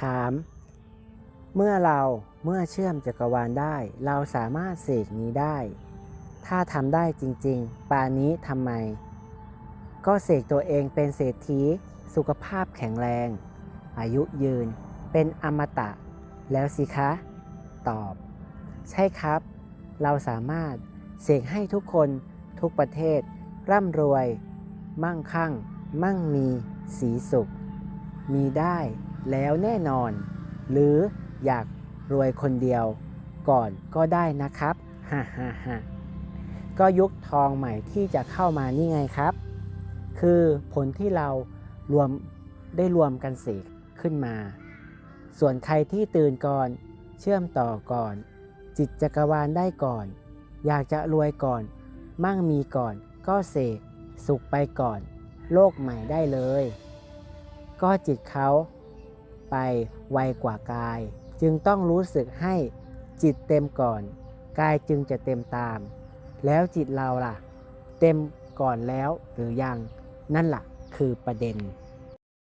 ถามเมื่อเราเมื่อเชื่อมจักรวาลได้ เราสามารถเสกนี้ได้ ถ้าทำได้จริงๆ ปานนี้ทำไม ก็เสกตัวเองเป็นเศรษฐี สุขภาพแข็งแรง อายุยืน เป็นอมตะ แล้วสิคะ ตอบ ใช่ครับ เราสามารถเสกให้ทุกคนทุกประเทศ ร่ำรวย มั่งคั่ง มั่งมี สีสุข มีได้แล้วแน่นอน หรืออยากรวยคนเดียวก่อนก็ได้นะครับฮ่าฮ่าฮ่าก็ยุคทองใหม่ที่จะเข้ามานี่ไงครับ คือผลที่เรารวมได้รวมกันเสกขึ้นมา ส่วนใครที่ตื่นก่อน เชื่อมต่อก่อน จิตจักรวาลได้ก่อน อยากจะรวยก่อน มั่งมีก่อน ก็เสกสุขไปก่อน โลกใหม่ได้เลย ก็จิตเขาไปไวกว่ากาย จึงต้องรู้สึกให้จิตเต็มก่อน กายจึงจะเต็มตาม แล้วจิตเราล่ะ เต็มก่อนแล้วหรือยัง นั่นล่ะคือประเด็น